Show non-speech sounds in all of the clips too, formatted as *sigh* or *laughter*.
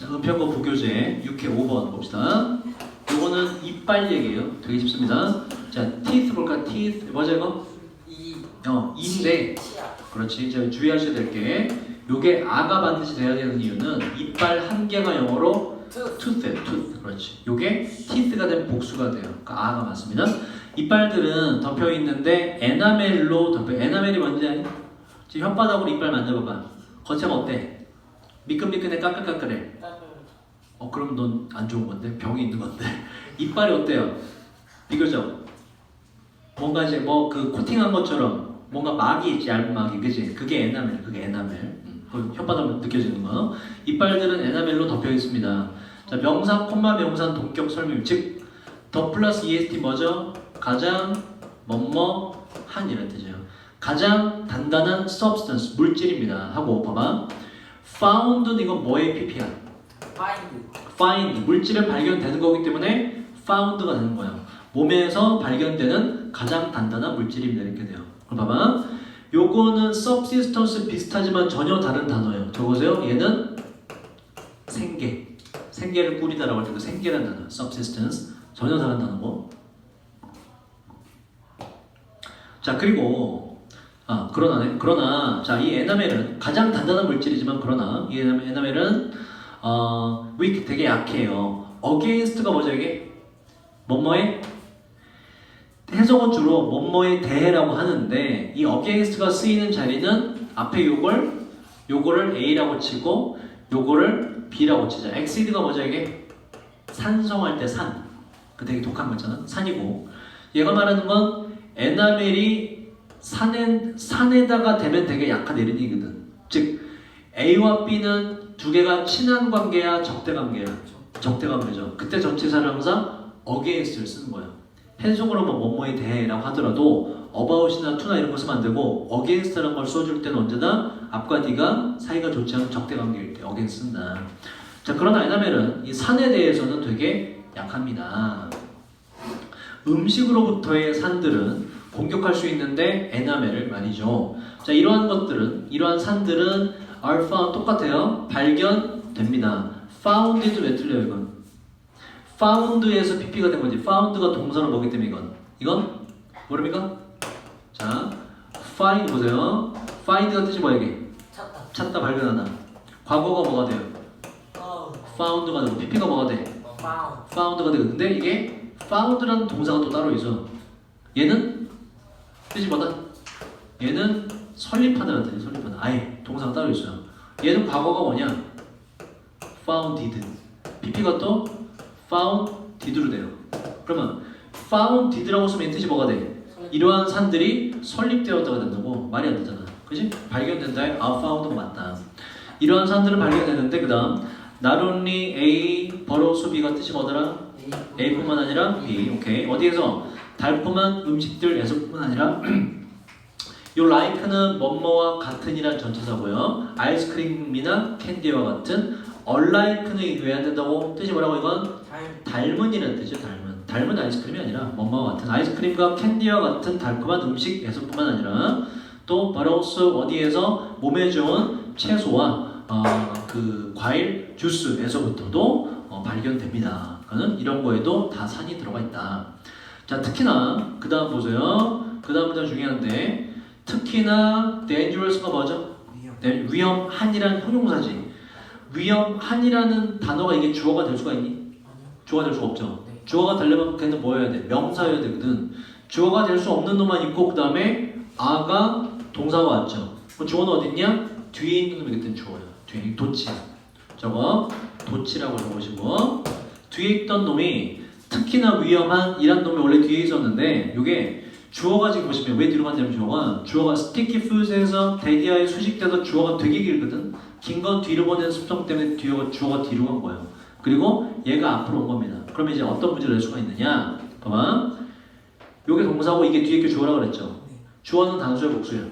자, 은평고 부교재 6회 5번 봅시다. 요거는 이빨 얘기예요. 되게 쉽습니다. 자, teeth 볼까? teeth 뭐죠 이거? 이 어, 인데 그렇지. 이제 주의하셔야 될 게 요게 아가 반드시 돼야 되는 이유는 이빨 한 개가 영어로 투 tooth예요. tooth. 그렇지. 요게 teeth가 되면 복수가 돼요. 그러니까 아가 맞습니다. 이빨들은 덮여 있는데 에나멜로 덮여. 에나멜이 뭔지 아니? 지금 혓바닥으로 이빨 만져봐봐. 겉에가 어때? 미끈미끈해 까끌까끌해. 어 그럼 넌 안 좋은 건데 병이 있는 건데 *laughs* 이빨이 어때요? 비교적 뭔가 이제 뭐 그 코팅한 것처럼 뭔가 막이 있지 얇은 막이 그지? 그게 에나멜 그게 에나멜 음, 그 혓바닥으로 느껴지는 거 이빨들은 에나멜로 덮여 있습니다. 자 명사 콤마 명사는 동격 설명 즉 더 플러스 est 뭐죠? 가장 뭐뭐 한 이런 뜻이에요. 가장 단단한 substance 물질입니다. 하고 봐봐 found는 이건 뭐의 pp야? 파인드 find 물질은 발견되는 거기 때문에 found가 되는 거예요. 몸에서 발견되는 가장 단단한 물질입니다. 이렇게 돼요. 그럼 봐봐. 요거는 subsistence 비슷하지만 전혀 다른 단어예요. 적으세요. 얘는 생계. 생계를 꾸리다라고 할때그 생계라는 단어. subsistence. 전혀 다른 단어고. 자, 그리고 아, 그러나네. 그러나 자, 이 에나멜은 가장 단단한 물질이지만 그러나 이 에나멜- 에나멜은 어, weak 되게 약해요. against가 뭐죠 이게? 뭐뭐에 해석은 주로 뭐뭐에 대해라고 하는데 이 against가 쓰이는 자리는 앞에 요걸 요거를 A라고 치고 요거를 B라고 치자. exceed가 뭐죠 이게? 산성할 때 산. 그 되게 독한 거잖아. 산이고 얘가 말하는 건 에나멜이 산에 산에다가 되면 되게 약한 얘기거든. 즉 A와 B는 두 개가 친한 관계야, 적대 관계야. 적대 관계죠. 그때 전치사를 항상 against를 쓰는 거예요. 해석으로 뭐 뭐뭐에 대해라고 하더라도 about이나 to나 이런 안 되고 against라는 걸 써줄 때는 언제나 앞과 뒤가 사이가 좋지 않은 적대 관계일 때 against 쓴다. 자 그러나 에나멜은 이 산에 대해서는 되게 약합니다. 음식으로부터의 산들은 공격할 수 있는데 에나멜을 말이죠. 자 이러한 것들은 이러한 산들은 found 똑같아요. 발견됩니다. found도 왜 틀려요 이건? found에서 pp가 된 거지. found가 동사로 뭐기 때문에 이건 이건 뭐랍니까? 자 find 보세요. find가 뜻이 뭐야 이게? 찾다 찾다 발견하다. 과거가 뭐가 돼요? 어 found가 되고 pp가 뭐가 돼? 파운드 found가 되고 근데 이게 found라는 동사가 또 따로 있어. 얘는 뜻이 뭐다? 얘는 설립하다는 뜻이 설립하다. 아예 동사가 따로 있어요. 얘는 과거가 뭐냐? founded. pp가 또 founded로 돼요. 그러면 founded라고 쓰면 뜻이 뭐가 돼? 이러한 산들이 설립되었다가 된다고 말이 안 되잖아. 그지? 발견된다에 are found가 맞다. 이러한 산들은 발견되는데 그 다음 not only A, also B가 뜻이 뭐더라? A뿐만 아니라 B. 오케이. 어디에서 달콤한 음식들에서뿐만 아니라 *clears throat* 요 like는 뭐뭐와 같은이란 전체사고요. 아이스크림이나 캔디와 같은 unlike는 왜안 된다고? 뜻이 뭐라고 이건? 닮은이라는 뜻이죠. 닮은. 닮은 아이스크림이 아니라 뭐뭐와 같은 아이스크림과 캔디와 같은 달콤한 음식에서뿐만 아니라 또 also 어디에서 몸에 좋은 채소와 어, 그 과일 주스에서부터도 어, 발견됩니다. 그는 이런 거에도 다 산이 들어가 있다. 자 특히나 그 다음 보세요. 그 다음 문장 중요한데 특히나 dangerous가 뭐죠? 위험 네, 위험한이란 형용사지. 위험한이라는 단어가 이게 주어가 될 수가 있니? 주어가 될수 없죠. 네. 주어가 되려면 걔는 뭐여야 돼? 명사여야 되거든. 주어가 될 수 없는 놈만 있고 그 다음에 아가 동사가 왔죠. 그럼 주어는 어딨냐? 뒤에 있는 놈이 그땐 주어야. 뒤에 도치. 저거 도치라고 적으시고 뒤에 있던 놈이 특히나 위험한 이란 놈이 원래 뒤에 있었는데 이게 주어가 지금 보시면 왜 뒤로 갔냐면 주어가 주어가 스티키 푸드에서 대기하에 수식돼서 주어가 되게 길거든. 긴 건 뒤로 보내는 습성 때문에 뒤어가 주어가 뒤로 간 거예요. 그리고 얘가 앞으로 온 겁니다. 그러면 이제 어떤 문제를 낼 수가 있느냐? 봐봐. 요게 동사고 이게 뒤에 게 주어라 그랬죠. 주어는 단수야 복수야.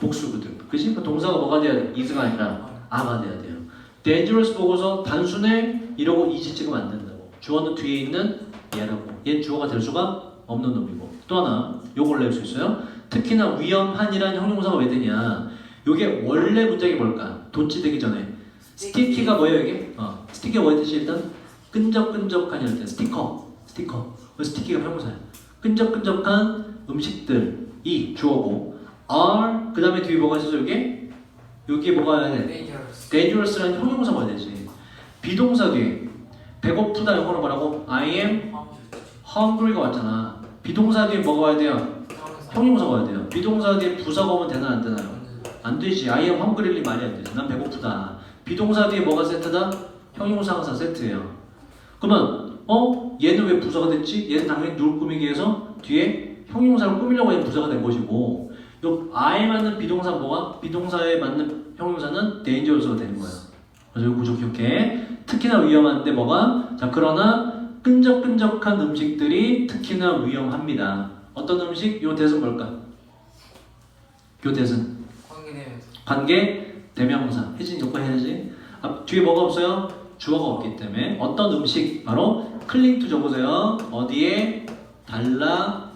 복수거든. 그지? 그 동사가 뭐가 돼야 돼? is가 아니라 아가 돼야 돼요. dangerous 보고서 단순에 이러고 이지 찍으면 안 된다고. 주어는 뒤에 있는 얘라고. 얘 주어가 될 수가 없는 놈이고. 또 하나 요걸 낼 수 있어요. 특히나 위험한이라는 형용사가 왜 되냐? 요게 원래 문장이 뭘까? 도치되기 전에 스티키가 뭐예요 이게? 어, 스티키가 뭐의 뜻이 일단 끈적끈적한 이런 뜻 스티커 스티커 그 스티키가 형용사야 끈적끈적한 음식들이 주어고 are 그 다음에 뒤에 뭐가 있어서 이게 여기에 뭐가 해야 돼? dangerous. dangerous라는 형용사가 와야 되지 비동사 뒤에 배고프다 영어로 뭐라고? I am hungry가 왔잖아 비동사 뒤에 뭐가 와야 돼요? 형용사가 와야 돼요 비동사 뒤에 부사가 오면 되나 안 되나요? 안 되지. I am hungryly 말이 안 되지. 난 배고프다. 비동사 뒤에 뭐가 세트다? 형용사 항사 세트예요. 그러면 어? 얘는 왜 부사가 됐지? 얘는 당연히 누굴 꾸미기 위해서 뒤에 형용사를 꾸미려고 얘는 부사가 된 것이고 요 I에 맞는 비동사 뭐가? 비동사에 맞는 형용사는 dangerous가 되는 거예요. 그래서 이 구조 기억해. 특히나 위험한데 뭐가? 자 그러나 끈적끈적한 음식들이 특히나 위험합니다. 어떤 음식? 요 대은 뭘까? 요 대은 관계되면서 관계 대명사. 혜진 요거 해야지? 앞 뒤에 뭐가 없어요? 주어가 없기 때문에. 어떤 음식? 바로 클링 투 적으세요. 어디에? 달라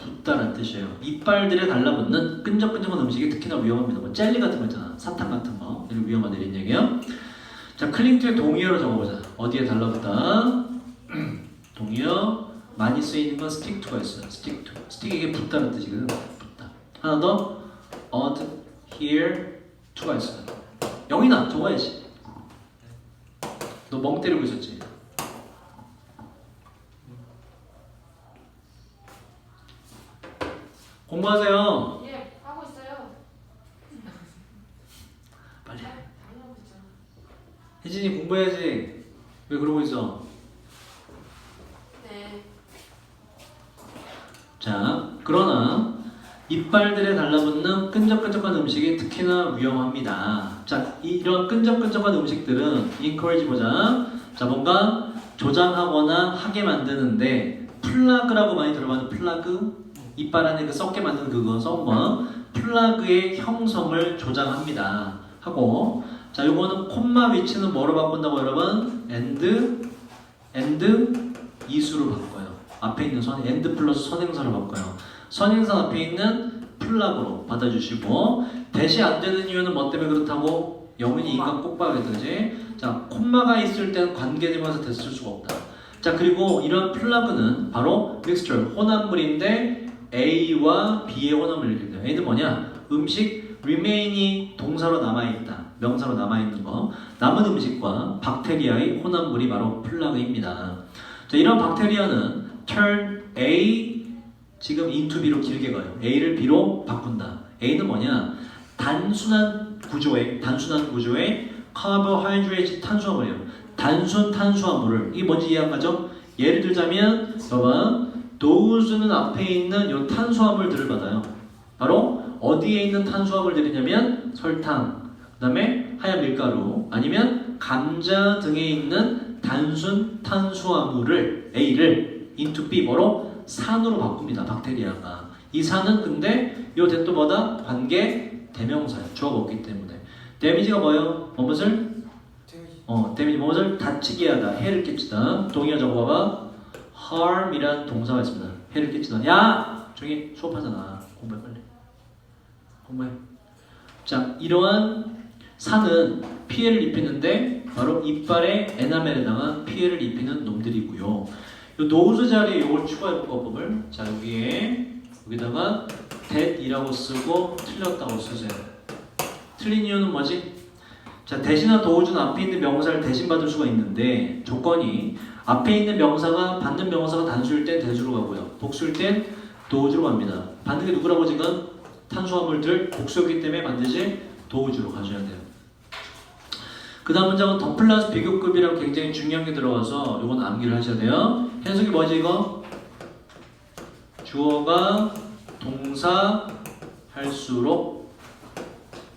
붙다라는 뜻이에요. 이빨들에 달라붙는 끈적끈적한 음식이 특히나 위험합니다. 뭐 젤리 같은 거 있잖아. 사탕 같은 거. 이런 위험하다 이런 얘기예요 자 클링 투의 동의어로 적어보자 어디에 달라붙다 *clears throat* 동의어 많이 쓰이는 건 stick to가 있어요 stick to stick 이게 붙다는 뜻이거든 붙다 하나 더 adhere to가 있어요. 영인아 적어야지. 너 멍 때리고 있었지. 공부하세요. 예, 하고 있어요. 빨리. 하고 있잖아. 혜진이 공부해야지. 왜 그러고 있어? 네. 자, 그러나 이빨들에 달라붙는 끈적끈적한 음식이 특히나 위험합니다. 자, 이- 이런 끈적끈적한 음식들은 encourage 보자. 자, 뭔가 조장하거나 하게 만드는데 플라그라고 많이 들어봤는 플라그? 이빨 안에 그 썩게 만드는 그거 썩거 플라그의 형성을 조장합니다. 하고 자, 요거는 콤마 위치는 뭐로 바꾼다고 여러분? and and 이수로 바꿔요. 앞에 있는 선 and 플러스 선행사로 바꿔요. 선행사 앞에 있는 플락으로 받아주시고 대시 안 되는 이유는 뭐 때문에 그렇다고 영은이 인간 꼭 봐야겠지. 자 콤마가 있을 때는 관계대명사 됐을 수가 없다. 자 그리고 이런 플라그는 바로 믹스처 혼합물인데 A와 B의 일으킵니다. A는 뭐냐? 음식 remain이 동사로 남아있다. 명사로 남아있는 거. 남은 음식과 박테리아의 혼합물이 바로 플라그입니다. 자 이런 박테리아는 turn A 지금 into B로 길게 가요. A를 B로 바꾼다. A는 뭐냐? 단순한 구조의 단순한 구조의 카보하이드레이트 탄수화물이에요. 단순 탄수화물을 이게 뭔지 이해한 거죠? 예를 들자면 봐봐 도우즈는 앞에 있는 요 탄수화물들을 받아요. 바로 어디에 있는 탄수화물들이냐면 설탕, 그 다음에 하얀 밀가루, 아니면 감자 등에 있는 단순 탄수화물을 A를 into B 뭐로? 산으로 바꿉니다. 박테리아가. 이 산은 근데 요 대또 뭐다 관계 대명사야 주어가 없기 때문에. 데미지가 뭐예요? 뭐뭇을 어 데미지 뭐뭇을 다치게 하다 해를 끼치다. 동의어 적어봐봐 harm이란 동사가 있습니다. 해를 끼치다. 야! 저기 수업하잖아. 공부해 빨리 공부해 자 이러한 산은 피해를 입히는데 바로 이빨의 에나멜에다가 피해를 입히는 놈들이고요. 요 노즈 자리에 이걸 추가해 볼 법을 자 여기에 여기다가 that이라고 쓰고 틀렸다고 쓰세요. 틀린 이유는 뭐지? 자 대신나 도우즈는 앞에 있는 명사를 대신 받을 수가 있는데 조건이 앞에 있는 명사가 받는 명사가 단수일 땐 대수로 가고요. 복수일 땐 도우즈로 갑니다. 받는 게 누구라고 지금 탄수화물들 복수였기 때문에 반드시 도우즈로 가셔야 돼요. 그 다음 문장은 더 플러스 비교급이라고 굉장히 중요한 게 들어가서 이건 암기를 하셔야 돼요. 해석이 뭐지 이거? 주어가 동사 할수록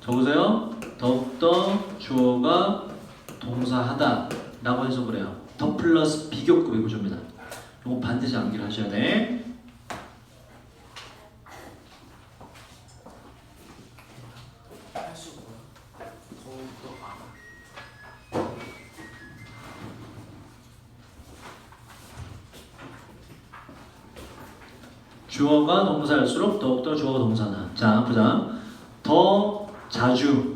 적으세요. 더욱더 주어가 동사하다 라고 해석을 해요. 더 플러스 비교급의 구조입니다. 이거 반드시 암기를 하셔야 돼. 주어가 동사일수록 더욱더 주어가 동사나. 자, 보자. 더 자주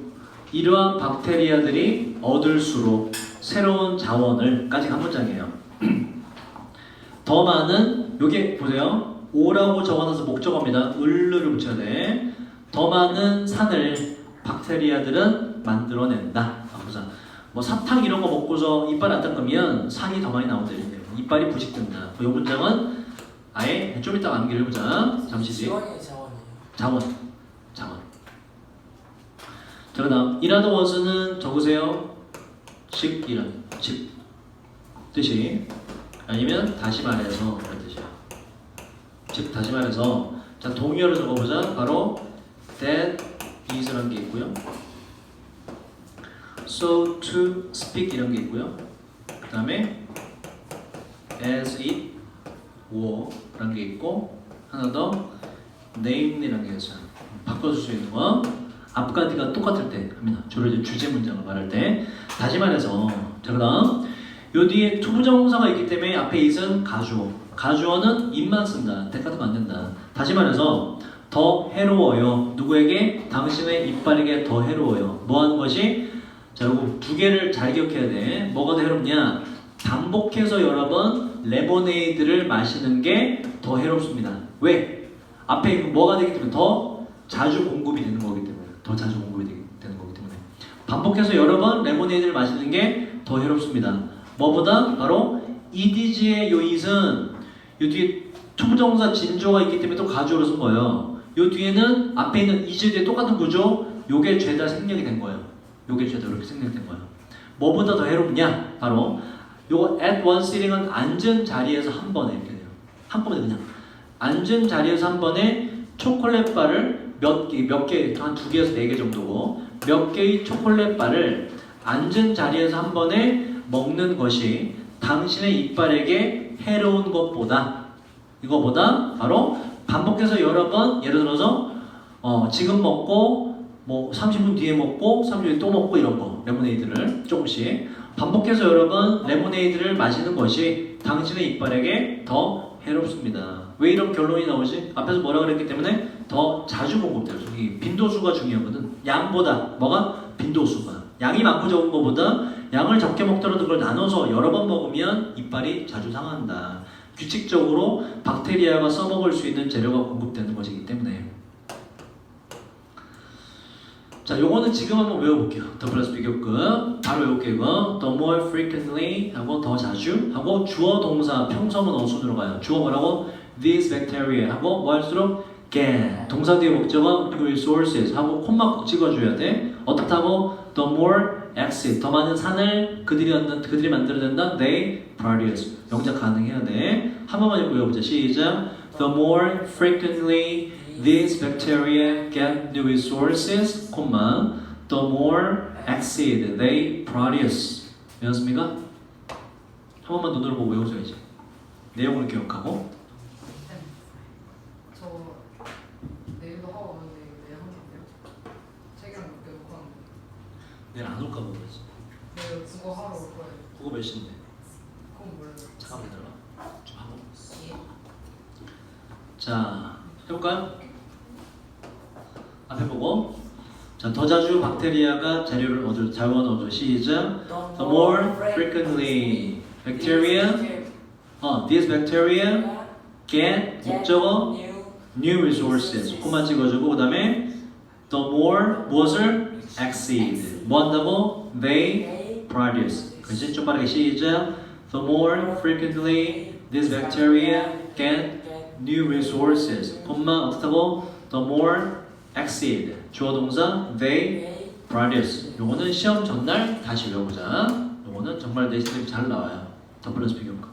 이러한 박테리아들이 얻을수록 새로운 자원을 까지 한 문장이에요. *clears throat* 더 많은 요게 보세요. 오라고 적어놔서 목적어입니다. 을르를 붙여야 돼. 더 많은 산을 박테리아들은 만들어낸다. 아, 보자. 뭐 사탕 이런 거 먹고서 이빨 안 닦으면 산이 더 많이 나온다. 이빨이 부식된다. 이 문장은 아예 좀 이따 암기를 해보자. 잠시 뒤에. 지원이. 자원, 자원. 자, 그다음 in other words는 적으세요. 즉 뜻이 아니면 다시 말해서 그런 뜻이야. 즉 다시 말해서 자 동의어를 적어보자. 바로 that is라는 게 있고요. so to speak 이런 게 있고요. 그 다음에 as it were라는 게 있고 하나 더 name이라는 게 있어요. 바꿔줄 수 있는 거. 앞까지가 똑같을 때 합니다. 주로 이제 주제 문장을 말할 때. 다시 말해서 자 그다음 요 뒤에 투부정사가 있기 때문에 앞에 is은 가주어. 가주어는 입만 쓴다. 안 된다. 다시 말해서 더 해로워요. 누구에게? 당신의 이빨에게 더 해로워요. 뭐 하는 것이? 자, 요거 두 개를 잘 기억해야 돼. 뭐가 더 해롭냐? 반복해서 여러 번 레모네이드를 마시는 게 더 해롭습니다. 왜? 앞에 이거 뭐가 되기 때문에 더 자주 공급이 되는 거기 때문에 더 자주 공급이 되는 거기 때문에 반복해서 여러 번 레모네이드를 마시는 게 더 해롭습니다. 뭐보다 바로 EDG의 요 it은 요 뒤에 투부정사 진조가 있기 때문에 또 가주어로 쓴 거예요. 요 뒤에는 앞에 있는 뒤에 똑같은 구조 요게 죄다 생략이 된 거예요. 요게 죄다 이렇게 생략된 거예요. 뭐보다 더 해롭냐? 바로 요거 at one sitting은 앉은 자리에서 한 번에 이렇게 돼요. 한 번에 그냥 앉은 자리에서 한 번에 초콜릿 바를 몇 개, 몇 개, 한 두 개에서 네 개 정도고 몇 개의 초콜릿 바를 앉은 자리에서 한 번에 먹는 것이 당신의 이빨에게 해로운 것보다 이거보다 바로 반복해서 여러 번 예를 들어서 어, 지금 먹고 뭐 30분 뒤에 먹고 30분 뒤에 또 먹고 이런 거 레모네이드를 조금씩 반복해서 여러 번 레모네이드를 마시는 것이 당신의 이빨에게 더 해롭습니다. 왜 이런 결론이 나오지? 앞에서 뭐라 그랬기 때문에 더 자주 공급돼요. 이 빈도수가 중요하거든. 양보다 뭐가 빈도수가 양이 많고 적은 것보다 양을 적게 먹더라도 그걸 나눠서 여러 번 먹으면 이빨이 자주 상한다. 규칙적으로 박테리아가 써먹을 수 있는 재료가 공급되는 것이기 때문에 자, 요거는 지금 한번 외워볼게요. 더 플러스 비교급 바로 외울게요. 이거 the more frequently 하고 더 자주 하고 주어 동사 평성은 어순으로 가요. 주어 뭐라고? these bacteria 하고 뭐 할수록 get 동사 뒤에 목적어 new resources 하고 콤마 꼭 찍어줘야 돼. 어떻다고? the more exit 더 많은 산을 그들이 얻는 그들이 만들어낸다. they produce 영작 가능해야 돼. 한 번만 읽고 외워보자. 시작. the more frequently These bacteria get new resources, comma, the more acid they produce. 외웠습니까? 한 번만 눈으로 보고 외워줘야지. 내용을 기억하고. 저 내일도 하고 오는데 내일 한개요 책이랑 몇개 놓고 왔는데 내일 안 올까 보지. 내일 국어 하러 올 거예요. 그거 몇 시인데? 그건 몰라요. 잠깐만 기다려. 좀 하고. 예. 자, 해볼까요? 앞에 보고. 자, 더 자주 박테리아가 자료를 얻을 자원 얻을 시작. The more frequently bacteria, 어, these bacteria get 목적어 new resources 코만 찍어주고 그 다음에 the more 무엇을 exceed 뭐 한다고 they produce 그렇지 좀 빠르게 시작 the more frequently these bacteria get new resources 콤마 어떻다고 the more exceed 주어 동사 they produce. 요거는 시험 전날 다시 외워보자. 요거는 정말 내 시험이 잘 나와요. 더 플러스 비교과